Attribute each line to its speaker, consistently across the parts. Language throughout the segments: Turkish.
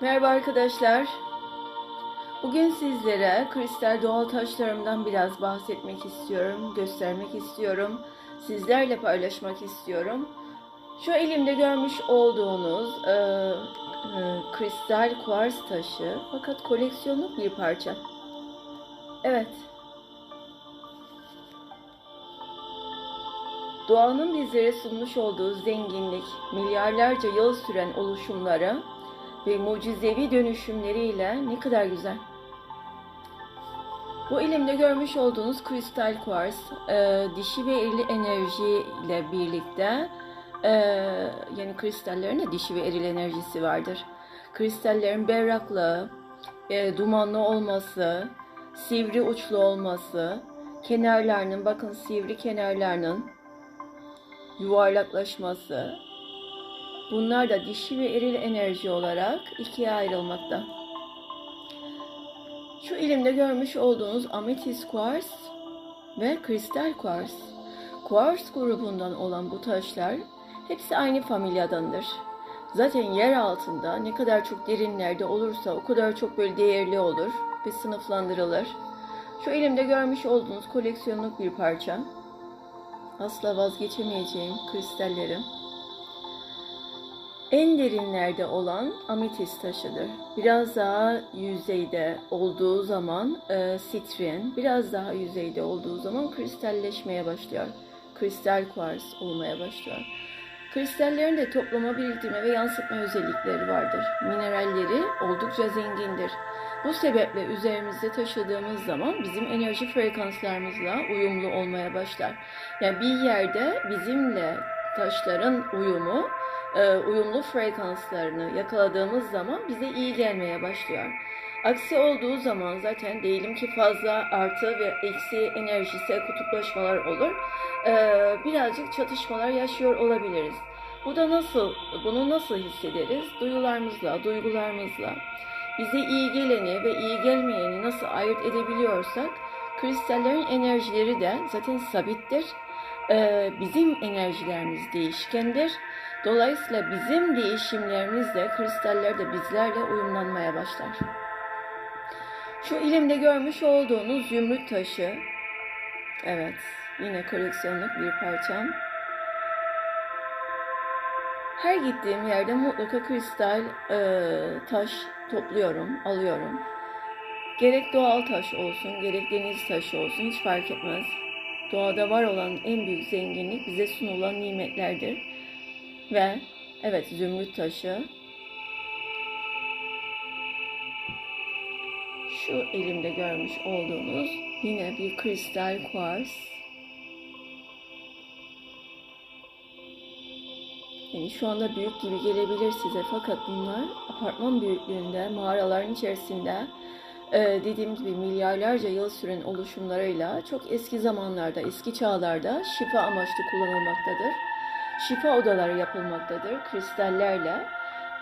Speaker 1: Merhaba arkadaşlar. Bugün sizlere kristal doğal taşlarımdan biraz bahsetmek istiyorum, göstermek istiyorum, sizlerle paylaşmak istiyorum. Şu elimde görmüş olduğunuz e, e, kristal kuars taşı fakat koleksiyonluk bir parça. Evet. Doğanın bizlere sunmuş olduğu zenginlik, milyarlarca yıl süren oluşumları ve mucizevi dönüşümleriyle ne kadar güzel. Bu elimde görmüş olduğunuz kristal kuars, e, dişi ve eril enerji ile birlikte, e, yani kristallerin de dişi ve eril enerjisi vardır. Kristallerin berraklığı, e, dumanlı olması, sivri uçlu olması, kenarlarının, bakın sivri kenarlarının yuvarlaklaşması, Bunlar da dişi ve eril enerji olarak ikiye ayrılmakta. Şu elimde görmüş olduğunuz ametist kuars ve kristal kuars. Kuars grubundan olan bu taşlar hepsi aynı familyadandır. Zaten yer altında ne kadar çok derinlerde olursa o kadar çok böyle değerli olur ve sınıflandırılır. Şu elimde görmüş olduğunuz koleksiyonluk bir parça. Asla vazgeçemeyeceğim kristallerim en derinlerde olan ametist taşıdır. Biraz daha yüzeyde olduğu zaman e, sitrin, biraz daha yüzeyde olduğu zaman kristalleşmeye başlıyor. Kristal kuars olmaya başlıyor. Kristallerin de toplama, biriktirme ve yansıtma özellikleri vardır. Mineralleri oldukça zengindir. Bu sebeple üzerimizde taşıdığımız zaman bizim enerji frekanslarımızla uyumlu olmaya başlar. Yani bir yerde bizimle taşların uyumu uyumlu frekanslarını yakaladığımız zaman bize iyi gelmeye başlıyor. Aksi olduğu zaman zaten diyelim ki fazla artı ve eksi enerjisi kutuplaşmalar olur. E, birazcık çatışmalar yaşıyor olabiliriz. Bu da nasıl, bunu nasıl hissederiz? Duyularımızla, duygularımızla. Bize iyi geleni ve iyi gelmeyeni nasıl ayırt edebiliyorsak, kristallerin enerjileri de zaten sabittir. Ee, bizim enerjilerimiz değişkendir Dolayısıyla bizim değişimlerimizle kristaller de bizlerle uyumlanmaya başlar. Şu elimde görmüş olduğunuz zümrüt taşı, evet yine koleksiyonluk bir parçam. Her gittiğim yerde mutlaka kristal e, taş topluyorum, alıyorum. Gerek doğal taş olsun, gerek deniz taşı olsun hiç fark etmez. Doğada var olan en büyük zenginlik bize sunulan nimetlerdir. Ve evet zümrüt taşı. Şu elimde görmüş olduğunuz yine bir kristal kuars. Yani şu anda büyük gibi gelebilir size fakat bunlar apartman büyüklüğünde, mağaraların içerisinde e, dediğim gibi milyarlarca yıl süren oluşumlarıyla çok eski zamanlarda, eski çağlarda şifa amaçlı kullanılmaktadır. Şifa odaları yapılmaktadır kristallerle.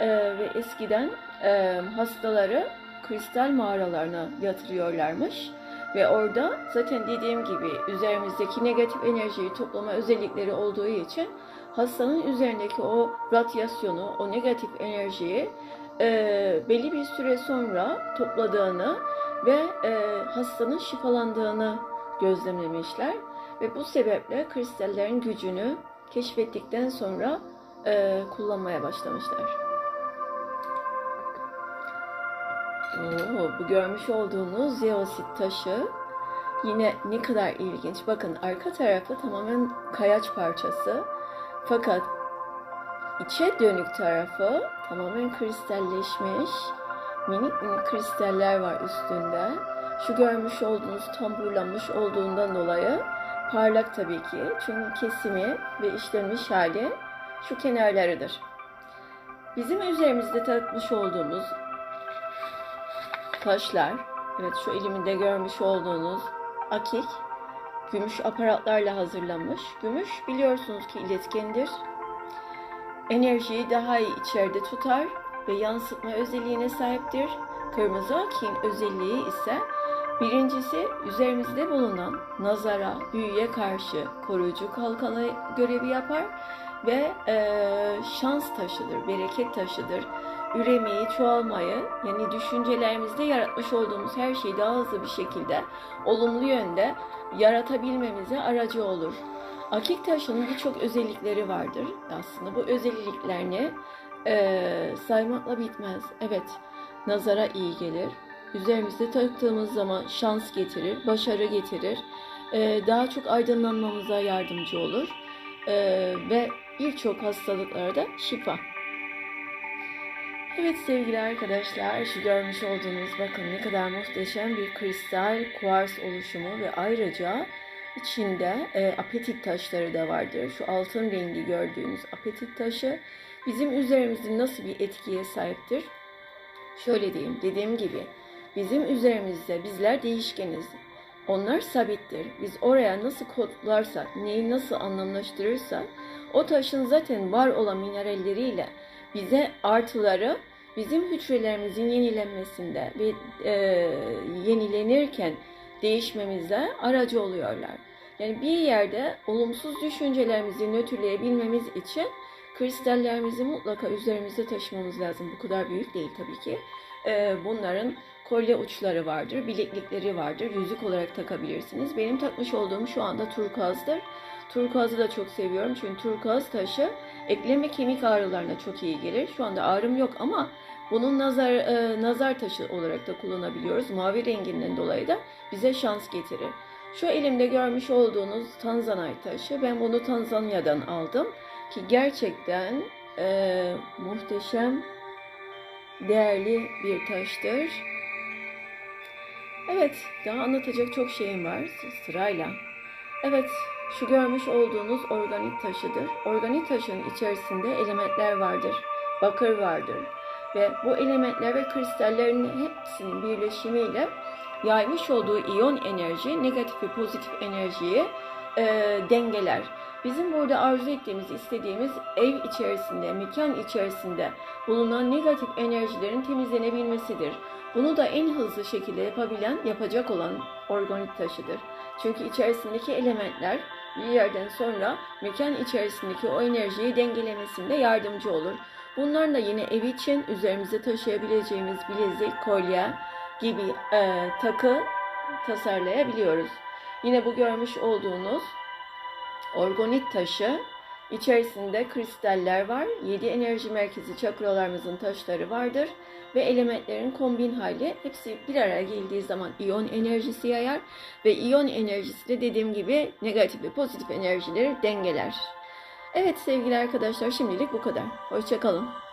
Speaker 1: E, ve eskiden e, hastaları kristal mağaralarına yatırıyorlarmış. Ve orada zaten dediğim gibi üzerimizdeki negatif enerjiyi toplama özellikleri olduğu için hastanın üzerindeki o radyasyonu, o negatif enerjiyi e, belli bir süre sonra topladığını ve e, hastanın şifalandığını gözlemlemişler ve bu sebeple kristallerin gücünü keşfettikten sonra e, kullanmaya başlamışlar. Oo, bu görmüş olduğunuz zeosit taşı yine ne kadar ilginç. Bakın arka tarafı tamamen kayaç parçası. Fakat içe dönük tarafı tamamen kristalleşmiş. Minik minik kristaller var üstünde. Şu görmüş olduğunuz tamburlanmış olduğundan dolayı Parlak tabii ki çünkü kesimi ve işlenmiş hali şu kenarlarıdır. Bizim üzerimizde takmış olduğumuz taşlar, evet şu elimde görmüş olduğunuz akik, gümüş aparatlarla hazırlanmış. Gümüş biliyorsunuz ki iletkendir. Enerjiyi daha iyi içeride tutar ve yansıtma özelliğine sahiptir. Kırmızı akiğin özelliği ise Birincisi üzerimizde bulunan nazara, büyüye karşı koruyucu kalkanı görevi yapar ve e, şans taşıdır, bereket taşıdır. üremeyi, çoğalmayı, yani düşüncelerimizde yaratmış olduğumuz her şeyi daha hızlı bir şekilde, olumlu yönde yaratabilmemize aracı olur. Akik taşının birçok özellikleri vardır aslında. Bu özelliklerini eee, saymakla bitmez. Evet, nazara iyi gelir. Üzerimizde taktığımız zaman şans getirir, başarı getirir. Eee, daha çok aydınlanmamıza yardımcı olur. Eee, ve birçok hastalıklara da şifa. Evet sevgili arkadaşlar, şu görmüş olduğunuz bakın ne kadar muhteşem bir kristal kuars oluşumu ve ayrıca içinde e, apetit taşları da vardır. Şu altın rengi gördüğünüz apetit taşı bizim üzerimizde nasıl bir etkiye sahiptir? Şöyle diyeyim, dediğim gibi bizim üzerimizde bizler değişkeniz. Onlar sabittir. Biz oraya nasıl kodlarsak, neyi nasıl anlamlaştırırsak o taşın zaten var olan mineralleriyle bize artıları bizim hücrelerimizin yenilenmesinde ve e, yenilenirken değişmemizde aracı oluyorlar. Yani bir yerde olumsuz düşüncelerimizi nötrleyebilmemiz için kristallerimizi mutlaka üzerimizde taşımamız lazım. Bu kadar büyük değil tabii ki. E, bunların kolye uçları vardır, bileklikleri vardır, yüzük olarak takabilirsiniz. Benim takmış olduğum şu anda turkuazdır. Turkuazı da çok seviyorum çünkü turkuaz taşı eklem ve kemik ağrılarına çok iyi gelir. Şu anda ağrım yok ama bunun nazar e, nazar taşı olarak da kullanabiliyoruz. Mavi renginden dolayı da bize şans getirir. Şu elimde görmüş olduğunuz Tanzanite taşı. Ben bunu Tanzanya'dan aldım ki gerçekten e, muhteşem, değerli bir taştır. Evet, daha anlatacak çok şeyim var sırayla. Evet, şu görmüş olduğunuz organik taşıdır. Organik taşın içerisinde elementler vardır. Bakır vardır. Ve bu elementler ve kristallerin hepsinin birleşimiyle yaymış olduğu iyon enerji, negatif ve pozitif enerjiyi e, dengeler. Bizim burada arzu ettiğimiz, istediğimiz ev içerisinde, mekan içerisinde bulunan negatif enerjilerin temizlenebilmesidir. Bunu da en hızlı şekilde yapabilen, yapacak olan organik taşıdır. Çünkü içerisindeki elementler bir yerden sonra mekan içerisindeki o enerjiyi dengelemesinde yardımcı olur. Bunlar da yine ev için üzerimize taşıyabileceğimiz bilezik, kolye gibi e, takı tasarlayabiliyoruz. Yine bu görmüş olduğunuz organik taşı içerisinde kristaller var. 7 enerji merkezi çakralarımızın taşları vardır ve elementlerin kombin hali hepsi bir araya geldiği zaman iyon enerjisi yayar ve iyon enerjisi de dediğim gibi negatif ve pozitif enerjileri dengeler. Evet sevgili arkadaşlar şimdilik bu kadar. Hoşçakalın.